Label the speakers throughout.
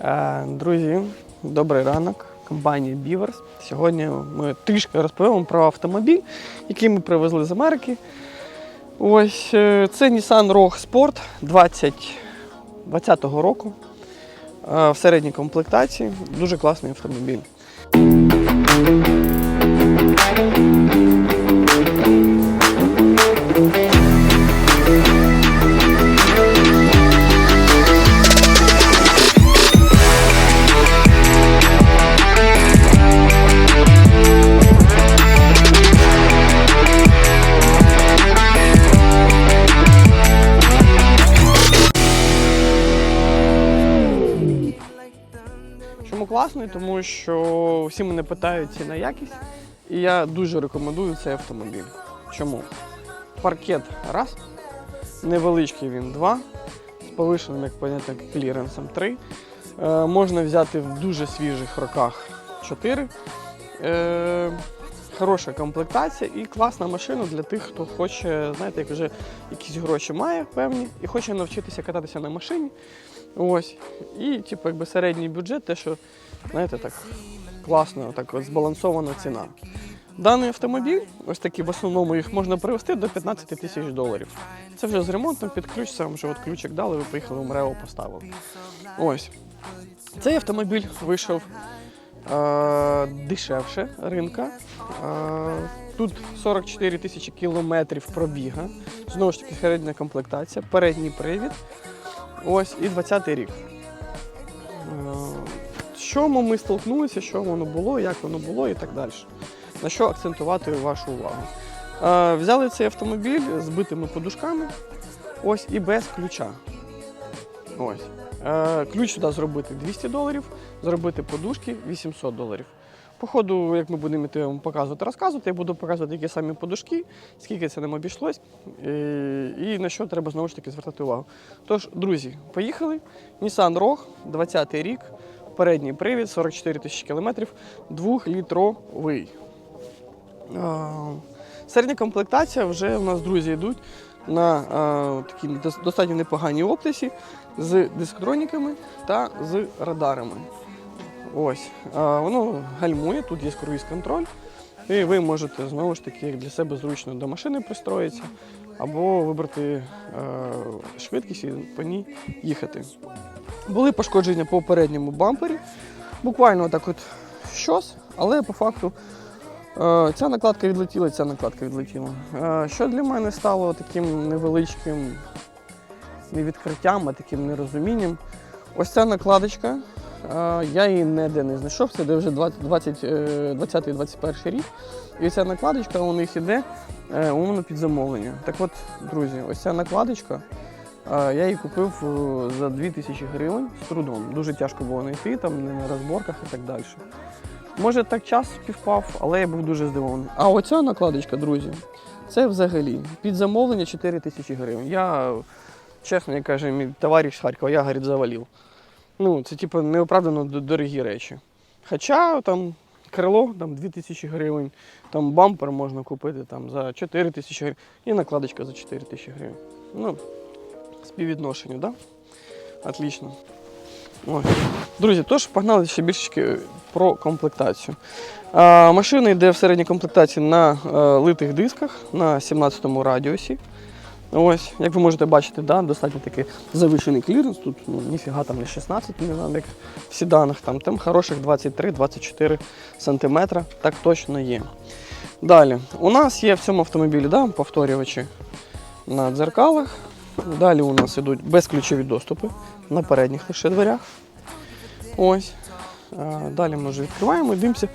Speaker 1: Е, Друзі, добрий ранок. Компанія Біверс. Сьогодні ми трішки розповімо про автомобіль, який ми привезли з Америки. Ось е, це Nissan Rogue Sport 2020 року. Е, В середній комплектації. Дуже класний автомобіль. Класний? Тому що всі мене питають ціна якість, і я дуже рекомендую цей автомобіль. Чому? Паркет раз, невеличкий він два, з повишеним, як поняття, кліренсом три. Е, можна взяти в дуже свіжих роках 4. Е, хороша комплектація і класна машина для тих, хто хоче, знаєте, як вже якісь гроші має певні і хоче навчитися кататися на машині. Ось. І, типу, якби середній бюджет, те, що, знаєте, так класно, так от збалансована ціна. Даний автомобіль, ось такі в основному їх можна привезти до 15 тисяч доларів. Це вже з ремонтом під ключ, сам вже от ключик дали, ви поїхали в МРЕО поставили. Ось. Цей автомобіль вийшов е, дешевше ринка. Е, тут 44 тисячі кілометрів пробіга. Знову ж таки, середня комплектація, передній привід. Ось і 20-й рік. Е, З чому ми столкнулися, що воно було, як воно було і так далі. На що акцентувати вашу увагу. Е, Взяли цей автомобіль з битими подушками, ось і без ключа. Ось. Е, Ключ сюди зробити 200 доларів, зробити подушки 800 доларів. По ходу, як ми будемо йти вам показувати, розказувати, я буду показувати, які самі подушки, скільки це нам обійшлось, і, і на що треба знову ж таки звертати увагу. Тож, друзі, поїхали. Nissan Rogue, 20 й рік, передній привід, 44 тисячі кілометрів, 2-літровий. Середня комплектація вже у нас друзі йдуть на а, такій достатньо непоганій оптисі з дисктроніками та з радарами. Ось. А, воно гальмує, тут є круїз-контроль. І ви можете знову ж таки для себе зручно до машини пристроїтися або вибрати е, швидкість і по ній їхати. Були пошкодження по передньому бампері. Буквально так от щось, але по факту е, ця накладка відлетіла, ця накладка відлетіла. Е, що для мене стало таким невеличким не відкриттям, а таким нерозумінням. Ось ця накладочка. Е, Я її ніде не знайшов, це вже 20-21 рік. І ця накладочка у них іде е, умовно під замовлення. Так от, друзі, ось ця накладочка. е, Я її купив е, за 2000 гривень з трудом. Дуже тяжко було знайти, там на розборках і так далі. Може так час співпав, але я був дуже здивований. А оця накладочка, друзі, це взагалі під замовлення 4 тисячі гривень. Я, чесно, як каже мій товариш з Харкова, я говорить, завалив. Ну, це типу неоправдано дорогі речі. Хоча там крило там 2 тисячі гривень, там бампер можна купити там, за 4 тисячі гривень і накладочка за 4 тисячі гривень. Ну, співвідношення? Да? Отлично. Ось. Друзі, тож погнали ще більше про комплектацію. Машина йде в середній комплектації на е, литих дисках на 17-му радіусі. Ось, як ви можете бачити, да, достатньо такий завищений кліренс. Тут ну, ніфіга там не 16 мм, як в седанах, там, там хороших 23-24 см, так точно є. Далі, у нас є в цьому автомобілі да, повторювачі на дзеркалах. Далі у нас йдуть безключові доступи на передніх лише дверях. Ось. Далі ми вже відкриваємо і дивимося.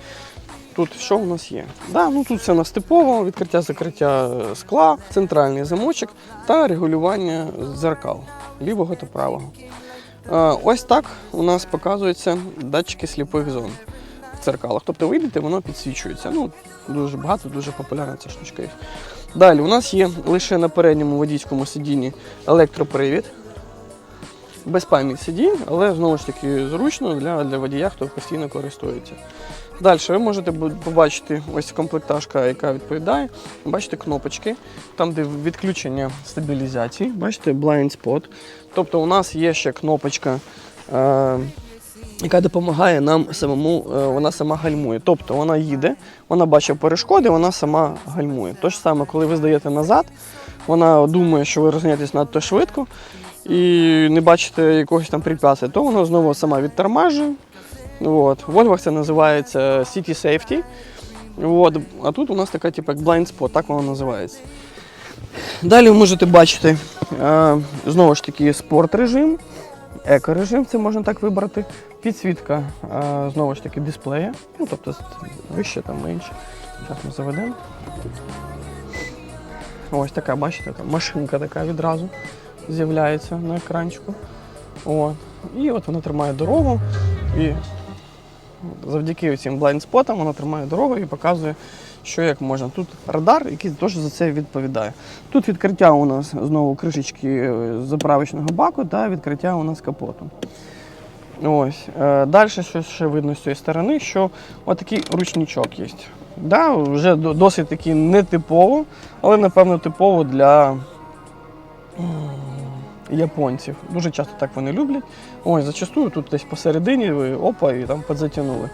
Speaker 1: Тут що у нас є? Да, ну тут все у нас відкриття закриття е, скла, центральний замочок та регулювання дзеркал лівого та правого. Е, Ось так у нас показуються датчики сліпих зон в дзеркалах. Тобто ви йдете, воно підсвічується. Ну, дуже багато, дуже популярна ця штучка є. Далі у нас є лише на передньому водійському сидінні електропривід. Без пам'ять сидінь, але знову ж таки зручно для, для водія, хто постійно користується. Далі ви можете побачити ось комплектажка, яка відповідає. Бачите кнопочки, там, де відключення стабілізації, бачите blind spot. Тобто у нас є ще кнопочка е, яка допомагає нам самому, е, вона сама гальмує. Тобто вона їде, вона бачить перешкоди, вона сама гальмує. То ж саме, коли ви здаєте назад, вона думає, що ви розганяєтесь надто швидко і не бачите якогось там препятствия, то вона знову сама відтормажує. От. В Вольвах це називається City Safety. От. А тут у нас така, типу, як blind spot, так воно називається. Далі ви можете бачити знову ж таки спорт режим, еко-режим, це можна так вибрати. Підсвітка знову ж таки дисплея. Ну, тобто вище там менше. Зараз ми заведемо. Ось така, бачите, там машинка така відразу з'являється на екранчику. От. І от вона тримає дорогу. І завдяки цим блайндспотам вона тримає дорогу і показує, що як можна. Тут радар, який теж за це відповідає. Тут відкриття у нас знову кришечки е, заправочного баку та відкриття у нас капоту. Ось. Е, Далі, що ще видно з цієї сторони, що отакий ручничок є. Да, вже досить таки нетипово, але напевно типово для японців. Дуже часто так вони люблять. Ось, зачастую тут десь посередині ви опа і там підзатягнули.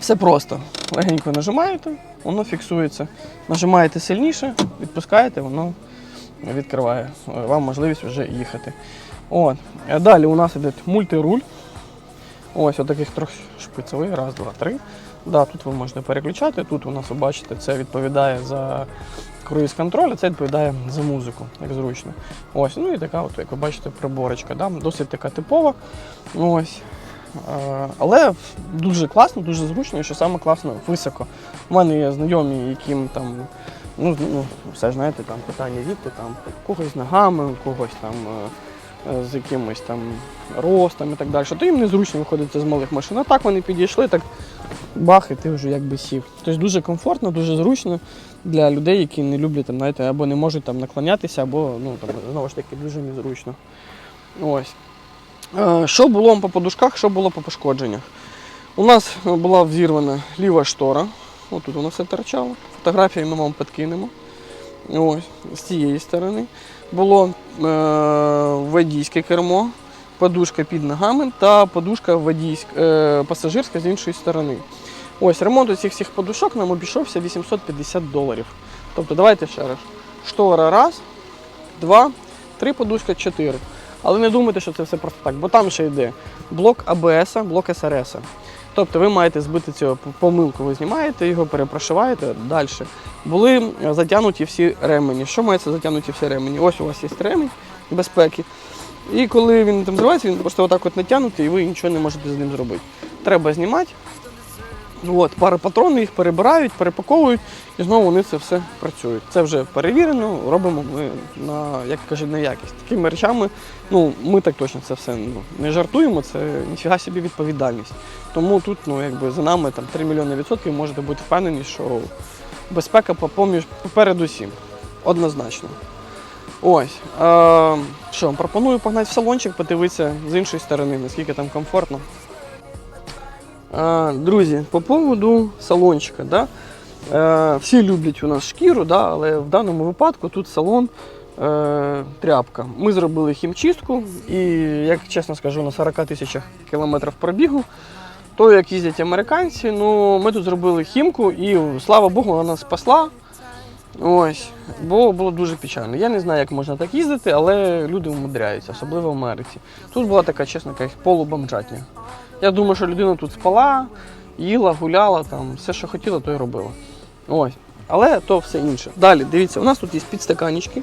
Speaker 1: Все просто. Легенько нажимаєте, воно фіксується. Нажимаєте сильніше, відпускаєте, воно відкриває е, вам можливість вже їхати. От. Далі у нас іде мультируль. Ось отаких трьох шпицевий. Раз, два, три. Да, тут ви можете переключати. Тут у нас ви бачите, це відповідає за круїз контроль, а це відповідає за музику, як зручно. Ось, ну і така, от, як ви бачите, приборочка. Да? Досить така типова. Ось. Е, Але дуже класно, дуже зручно, і що саме класно, високо. У мене є знайомі, яким там, ну, ну все ж знаєте, там питання діти, там когось з ногами, когось там е, з якимось там ростом і так далі. То їм незручно виходити з малих машин. А так вони підійшли, так бах, і ти вже якби сів. Тобто дуже комфортно, дуже зручно для людей, які не люблять там, знаєте, або не можуть там наклонятися, або ну, там, знову ж таки дуже незручно. Ось. Е, Що було по подушках, що було по пошкодженнях? У нас е, була взірвана ліва штора. Отут воно все торчало. Фотографії ми вам підкинемо. Ось, з цієї сторони. Було е, водійське кермо, подушка під ногами та подушка водійська, е, пасажирська з іншої сторони. Ось ремонт усіх цих подушок нам обійшовся 850 доларів. Тобто давайте ще раз. Штора раз, два, три подушка, чотири. Але не думайте, що це все просто так, бо там ще йде блок АБС, блок СРС. Тобто ви маєте збити цю помилку, ви знімаєте його, перепрошиваєте далі. Були затягнуті всі ремені. Що мається затягнуті всі ремені? Ось у вас є ремень безпеки. І коли він там зривається, він просто отак от натягнутий, і ви нічого не можете з ним зробити. Треба знімати. От, пари патрони їх перебирають, перепаковують і знову вони це все працюють. Це вже перевірено, робимо ми на, як кажуть, на якість. Такими речами, ну, ми так точно це все ну, не жартуємо, це ніфіга собі відповідальність. Тому тут ну, якби, за нами там, 3 мільйони відсотків можете бути впевнені, що безпека попоміж поперед усім. Однозначно. Ось. Е, що, пропоную погнати в салончик, подивитися з іншої сторони, наскільки там комфортно. Друзі, по поводу салончика. Да? Е, всі люблять у нас шкіру, да? але в даному випадку тут салон е, тряпка. Ми зробили хімчистку і, як чесно скажу, на 40 тисячах кілометрів пробігу. То, як їздять американці, ну, ми тут зробили хімку і, слава Богу, вона спасла. Ось, бо було дуже печально. Я не знаю, як можна так їздити, але люди умудряються, особливо в Америці. Тут була така, кажучи, полубомжатня. Я думаю, що людина тут спала, їла, гуляла, там, все, що хотіла, то й робила. Ось. Але то все інше. Далі, дивіться, у нас тут є підстаканнички.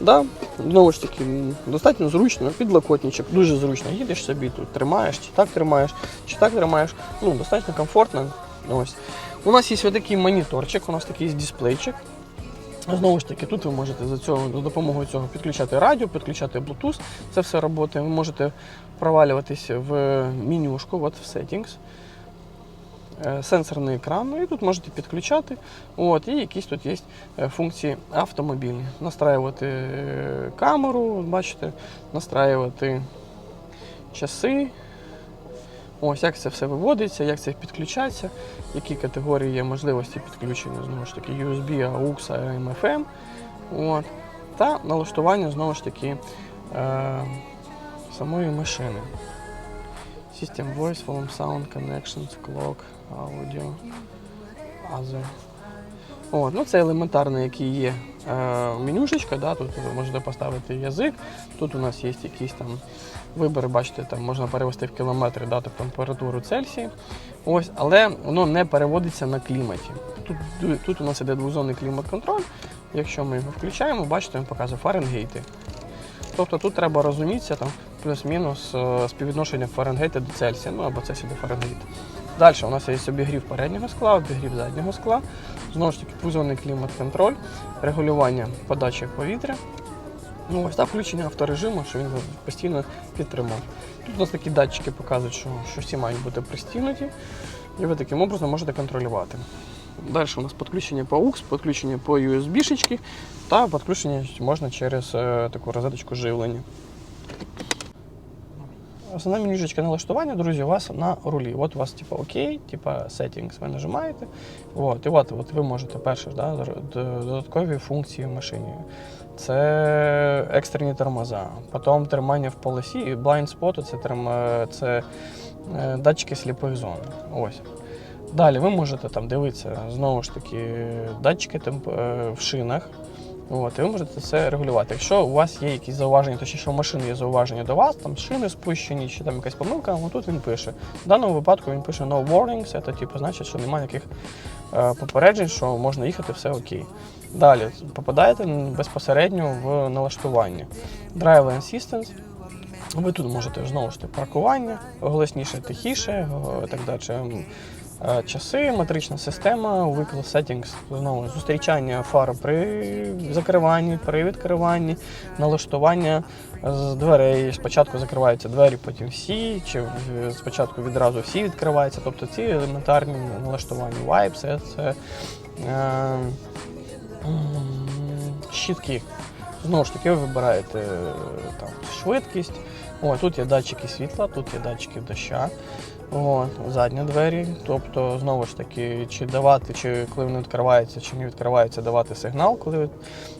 Speaker 1: Да? Знову ж таки, достатньо зручно, підлокотничок, дуже зручно. Їдеш собі тут, тримаєш, чи так тримаєш, чи так тримаєш. Ну, достатньо комфортно. Ось. У нас є такий моніторчик, у нас такий дисплейчик. Знову ж таки, тут ви можете за цього, за допомогою цього підключати радіо, підключати Bluetooth. Це все працює. Ви можете провалюватись в менюшку, от в Settings. Е, Сенсорний екран, ну і тут можете підключати. От, і якісь тут є е, функції автомобільні. Настраювати е, камеру, бачите, настраювати часи. Ось як це все виводиться, як це підключається, які категорії є можливості підключення, знову ж таки, USB, AUX, AM, FM. От. Та налаштування знову ж таки е, самої машини. System Voice, Volume Sound, Connections, Clock, Audio, Other. От, ну це елементарно, які є е, менюшечка, да, тут ви можете поставити язик, тут у нас є якісь там вибори, бачите, там можна перевести в кілометри, дати температуру Цельсії. Ось, але воно не переводиться на кліматі. Тут, тут у нас іде двозонний клімат-контроль. Якщо ми його включаємо, бачите, він показує Фаренгейти. Тобто тут треба розумітися там плюс-мінус е, співвідношення Фаренгейта до Цельсія, ну або Цельсія до Фаренгейта. Далі у нас є обігрів переднього скла, обігрів заднього скла. Знову ж таки, двозонний клімат-контроль, регулювання подачі повітря. Ну, ось так включення авторежиму, що він постійно підтримав. Тут у нас такі датчики показують, що, що всі мають бути пристігнуті, і ви таким образом можете контролювати. Далі у нас підключення по AUX, підключення по USB-шечки та підключення можна через е, таку розеточку живлення. Основна менюшечка налаштування, друзі, у вас на рулі. От у вас типу окей, типу settings ви нажимаєте. От, і от, от ви можете перше, да, додаткові функції в машині. Це екстрені тормоза, потім тримання в полосі, blind spot це, терм- це е, датчики сліпих зон. Ось. Далі ви можете там дивитися знову ж таки датчики темп, е, в шинах. От, і ви можете це регулювати. Якщо у вас є якісь зауваження, точніше у машини є зауваження до вас, там шини спущені, чи там якась помилка, ну тут він пише. В даному випадку він пише no warnings, це типу, значить, що немає ніяких е, попереджень, що можна їхати, все окей. Далі попадаєте безпосередньо в налаштування. Drive Assistance. Ви тут можете знову ж таки паркування, голосніше, тихіше, о, так далі. Е, Часи, матрична система, Vehicle Settings, знову зустрічання фар при закриванні, при відкриванні, налаштування з дверей. Спочатку закриваються двері, потім всі, чи спочатку відразу всі відкриваються. Тобто ці елементарні налаштування. Vibe, це, це е, м, щітки. Знову ж таки, ви вибираєте е, там, швидкість. О, тут є датчики світла, тут є датчики доща. О, задні двері. Тобто, знову ж таки, чи давати, чи коли вони відкриваються, чи не відкриваються, давати сигнал. Коли...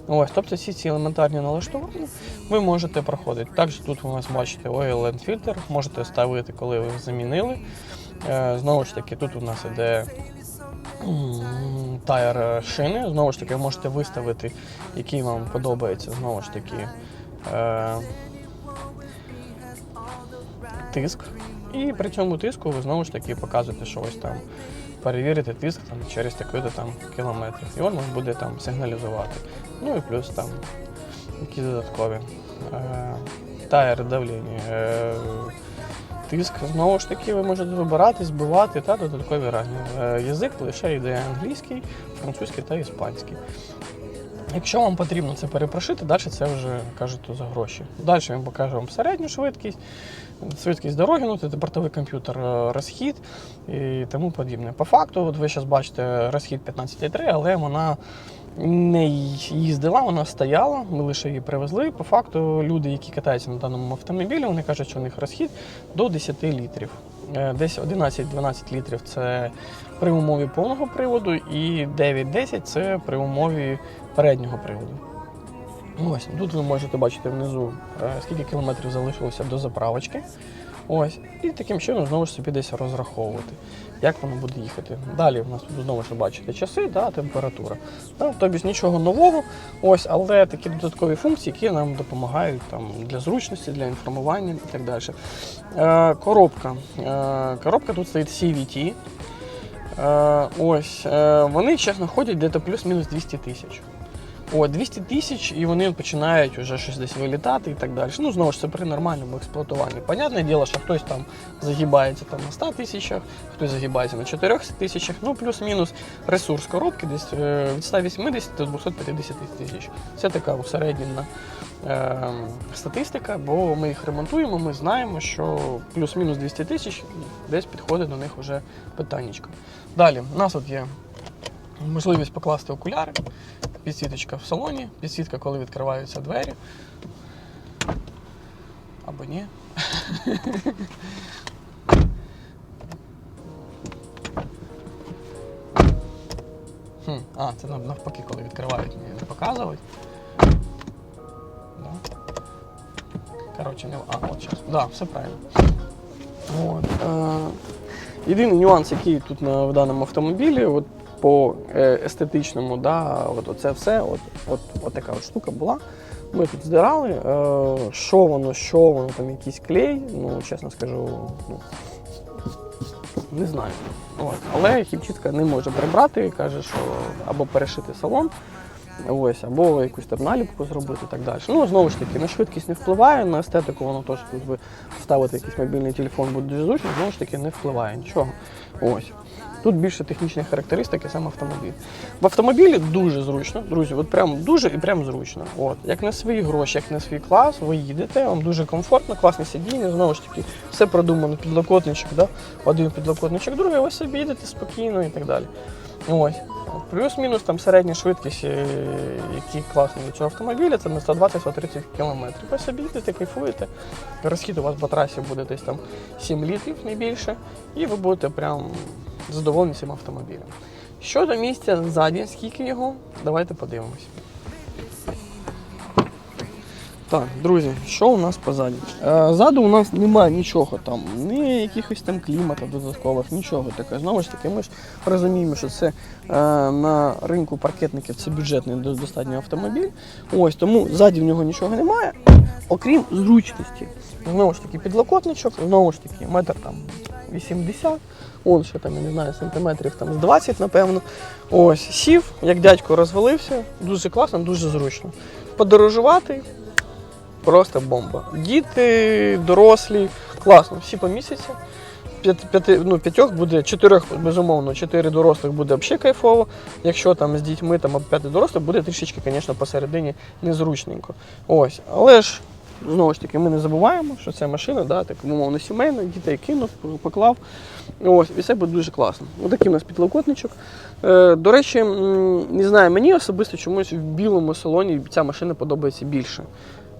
Speaker 1: Ось, тобто всі ці елементарні налаштування ви можете проходити. Також тут у нас бачите Oil and Filter, можете ставити, коли ви замінили. Е, Знову ж таки, тут у нас іде тайр шини. Знову ж таки, можете виставити, який вам подобається. Знову ж таки. Е, тиск. І при цьому тиску ви знову ж таки показуєте, що ось там перевірити тиск там, через такі-то там кілометрів. І він вам буде там сигналізувати. Ну і плюс там які додаткові. Е, тайр давлення. Е, тиск. Знову ж таки, ви можете вибирати, збивати та додаткові різні. Е, язик лише йде англійський, французький та іспанський. Якщо вам потрібно це перепрошити, далі це вже кажуть за гроші. Далі він покаже вам середню швидкість, швидкість дороги, ну, це бортовий комп'ютер, е, розхід і тому подібне. По факту, от ви зараз бачите розхід 15,3, але вона не їздила, вона стояла, ми лише її привезли. По факту люди, які катаються на даному автомобілі, вони кажуть, що у них розхід до 10 літрів. Е, Десь 11-12 літрів це при умові повного приводу, і 9-10 це при умові переднього приводу. Ось тут ви можете бачити внизу, е, скільки кілометрів залишилося до заправочки. Ось, і таким чином знову ж собі десь розраховувати, як воно буде їхати. Далі в нас тут знову ж бачите часи, да, температура. Ну, тобто нічого нового, ось, але такі додаткові функції, які нам допомагають там, для зручності, для інформування і так далі. Е, коробка. Е, коробка тут стоїть CVT. Е, ось, е, вони, чесно, ходять десь плюс-мінус 200 тисяч. О, 200 тисяч, і вони починають вже щось десь вилітати і так далі. Ну, знову ж це при нормальному експлуатуванні. Понятне діло, що хтось там загибається там, на 100 тисячах, хтось загибається на 400 тисячах, ну плюс-мінус ресурс коробки десь е, від 180 до 250 тисяч. Це така усереднена е, статистика, бо ми їх ремонтуємо, ми знаємо, що плюс-мінус 200 тисяч десь підходить до них вже питаннячко. Далі, у нас от є можливість покласти окуляри, підсвіточка в салоні, підсвітка, коли відкриваються двері. Або ні. Хм, а, це навпаки, коли відкривають, мені не показують. Да. Коротше, не. А, от зараз. Да, все правильно. От. Е, єдиний нюанс, який тут на, в даному автомобілі, от по е, естетичному, да, от оце все, от, от, от така от штука була. Ми тут здирали, е, що воно, що воно, там якийсь клей, ну, чесно скажу, ну, не знаю. От. Але хімчистка не може прибрати, каже, що або перешити салон, ось, або якусь там наліпку зробити і так далі. Ну, знову ж таки, на швидкість не впливає, на естетику воно теж, тут ви ставите якийсь мобільний телефон, буде дуже зручно, знову ж таки, не впливає нічого. Ось. Тут більше технічні характеристики, сам автомобіль. В автомобілі дуже зручно, друзі, от прям дуже і прям зручно. От. Як на свої гроші, як на свій клас, ви їдете, вам дуже комфортно, класне сидіння, знову ж таки, все продумано, підлокотничок, да? один підлокотничок, другий, ви собі їдете спокійно і так далі. Ось. Плюс-мінус там середня швидкість, е, які класні до цього автомобіля, це на 120-130 км. Ви собі кайфуєте. Розхід у вас по трасі буде десь там 7 літрів, не більше, і ви будете прям задоволені цим автомобілем. Щодо місця ззаді, скільки його, давайте подивимось. Так, друзі, що у нас позаді? Е, ззаду у нас немає нічого там, ні якихось там кліматів додаткових, нічого таке. Знову ж таки, ми ж розуміємо, що це е, на ринку паркетників це бюджетний до- достатньо автомобіль. Ось тому ззаді в нього нічого немає, окрім зручності. Знову ж таки, підлокотничок, знову ж таки, метр там 80, он ще там, я не знаю, сантиметрів там з 20, напевно. Ось, сів, як дядько розвалився, дуже класно, дуже зручно. Подорожувати просто бомба. Діти, дорослі, класно, всі помістяться. П'ят, п'яти, ну, п'ятьох буде, чотирьох, безумовно, чотири дорослих буде взагалі кайфово. Якщо там з дітьми там або п'яти дорослих, буде трішечки, звісно, посередині незручненько. Ось. Але ж, знову ж таки, ми не забуваємо, що це машина, да, так, умовно, сімейна, дітей кинув, поклав. Ось, і все буде дуже класно. Ось такий у нас підлокотничок. Е, до речі, не знаю, мені особисто чомусь в білому салоні ця машина подобається більше.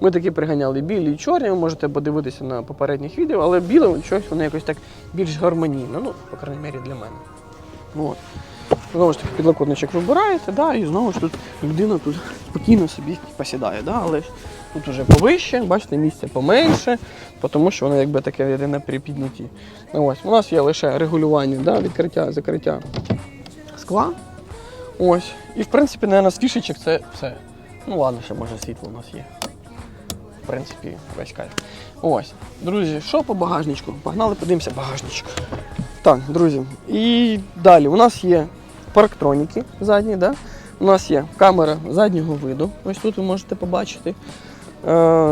Speaker 1: Ми такі приганяли білі і чорні, ви можете подивитися на попередніх відео, але біле щось воно якось так більш гармонійно, ну, по крайній мірі для мене. От. Знову ж таки, підлокотничок вибираєте, да, і знову ж тут людина тут спокійно собі посідає. Да, але тут вже повище, бачите, місця поменше, тому що воно якби таке йде на припіднятті. Ось, у нас є лише регулювання, да, відкриття, закриття скла. Ось. І в принципі, наверное, з фішечок це все. Ну ладно, ще може світло у нас є. В принципі, весь кайф. Ось. Друзі, що по багажничку? Погнали, подивимося багажничок. Так, друзі. І далі у нас є парктроніки задні, да? у нас є камера заднього виду. Ось тут ви можете побачити. Е,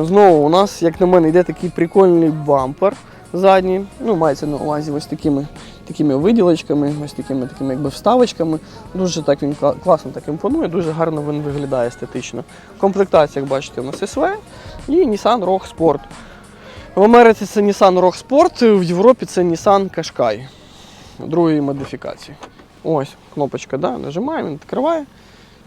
Speaker 1: знову у нас, як на мене, йде такий прикольний бампер задній. Ну, мається на увазі ось такими, такими виділочками, ось такими, такими якби вставочками. Дуже так він класно так імпонує, дуже гарно він виглядає естетично. Комплектація, як бачите, у нас СВ і Nissan Rogue Sport. В Америці це Nissan Rogue Sport, в Європі це Nissan Qashqai другої модифікації. Ось кнопочка, да, нажимаємо, він відкриває.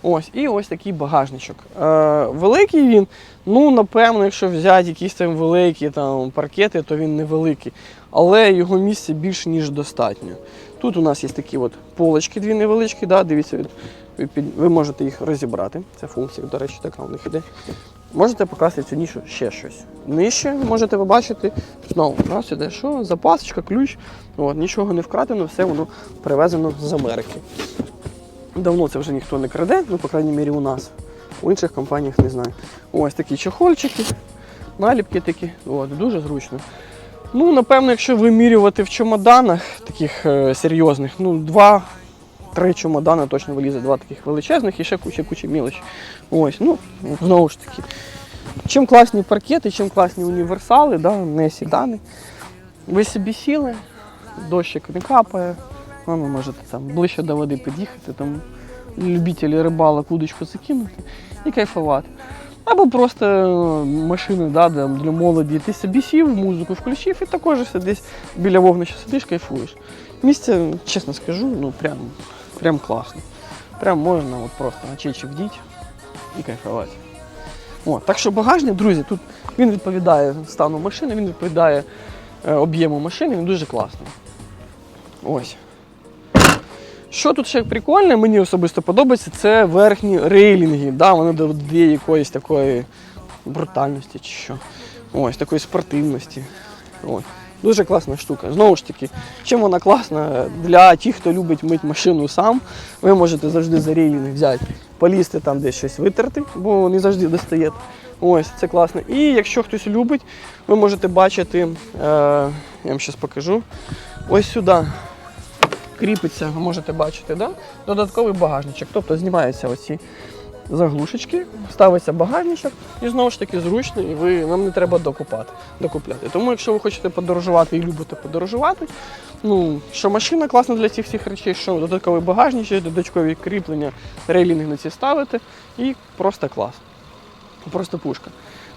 Speaker 1: Ось, і ось такий багажничок. Е, великий він, ну, напевно, якщо взяти якісь там великі там, паркети, то він невеликий. Але його місця більше, ніж достатньо. Тут у нас є такі от полочки дві невеличкі, да, дивіться, ви, ви можете їх розібрати. Це функція, до речі, така у них іде. Можете покласти цю нішу ще щось. Нижче можете побачити, знову у нас іде що? Запасочка, ключ. От, нічого не вкрадено, все воно привезено з Америки. Давно це вже ніхто не краде, ну, по крайній мірі, у нас. У інших компаніях не знаю. Ось такі чохольчики, наліпки такі. От, дуже зручно. Ну, напевно, якщо вимірювати в чемоданах таких е, серйозних, ну, два, три чемодани точно вилізе, два таких величезних і ще куча куча мілочі. Ось, ну, знову ж таки. Чим класні паркети, чим класні універсали, да, не сідани. Ви собі сіли, дощик не капає, ну, ви можете там ближче до води під'їхати, там любителі рибалок удочку закинути і кайфувати. Або просто е, машини да, для молоді. Ти собі сів, музику включив і також десь біля вогнища сидиш, кайфуєш. Місце, чесно скажу, ну прям, прям класно. Прям можна от просто на чечі вдіть і кайфувати. О, так що багажник, друзі, тут він відповідає стану машини, він відповідає е, об'єму машини, він дуже класний. Ось. Що тут ще прикольне, мені особисто подобається, це верхні рейлінги. Да, вони додає якоїсь такої брутальності чи що. Ось, такої спортивності. Ось. Дуже класна штука. Знову ж таки, чим вона класна для тих, хто любить мити машину сам. Ви можете завжди за рейлінг взяти, полізти там десь щось витерти, бо не завжди достає. Ось, це класно. І якщо хтось любить, ви можете бачити, е, я вам зараз покажу, ось сюди кріпиться, ви можете бачити, да? додатковий багажничок. Тобто знімаються оці заглушечки, ставиться багажничок і знову ж таки зручно, і ви, вам не треба докупати, докупляти. Тому якщо ви хочете подорожувати і любите подорожувати, ну, що машина класна для цих всіх речей, що додатковий багажничок, додаткові кріплення, рейлінги на ці ставити і просто клас. Просто пушка.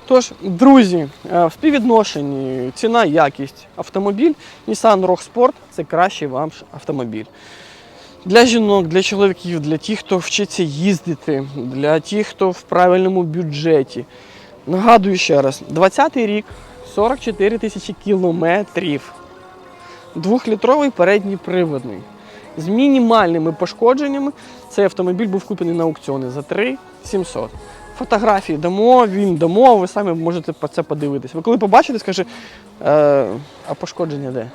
Speaker 1: Тож, друзі, е, в співвідношенні ціна, якість автомобіль, Nissan Rogue Sport це кращий вам автомобіль. Для жінок, для чоловіків, для тих, хто вчиться їздити, для тих, хто в правильному бюджеті. Нагадую ще раз: 20-й рік, 44 тисячі кілометрів. Двохлітровий передній приводний. З мінімальними пошкодженнями цей автомобіль був куплений на аукціоні за 3 700. Фотографії дамо, він дамо, ви самі можете по це подивитись. Ви коли побачите, скажете, е, а пошкодження де?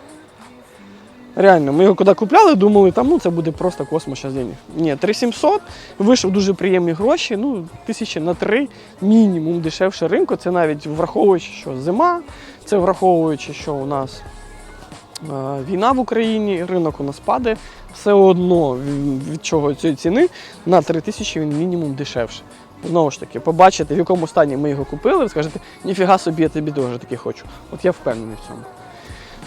Speaker 1: Реально, ми його коли купляли, думали, там ну це буде просто космос денег. Ні, 3700, вийшов дуже приємні гроші, ну, тисячі на три мінімум дешевше ринку. Це навіть враховуючи, що зима, це враховуючи, що у нас е, війна в Україні, ринок у нас падає, все одно від, чого цієї ціни на 3 тисячі він мінімум дешевше. Знову ж таки, побачите, в якому стані ми його купили, ви скажете, ніфіга собі, я тобі теж таки хочу. От я впевнений в цьому.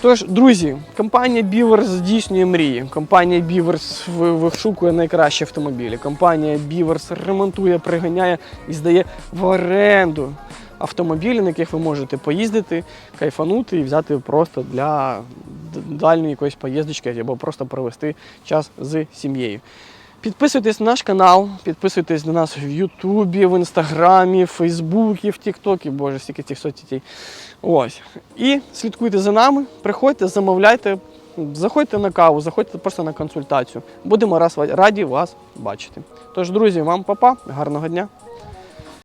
Speaker 1: Тож, друзі, компанія Beavers здійснює мрії. Компанія Beavers вишукує найкращі автомобілі. Компанія Beavers ремонтує, приганяє і здає в оренду автомобілі, на яких ви можете поїздити, кайфанути і взяти просто для дальньої якоїсь поїздочки або просто провести час з сім'єю. Підписуйтесь на наш канал, підписуйтесь до нас в Ютубі, в Інстаграмі, в Фейсбуці, в Тіктокі, боже, стільки цих соцсетей. Ось. І слідкуйте за нами, приходьте, замовляйте, заходьте на каву, заходьте просто на консультацію. Будемо раз раді вас бачити. Тож, друзі, вам папа, гарного дня.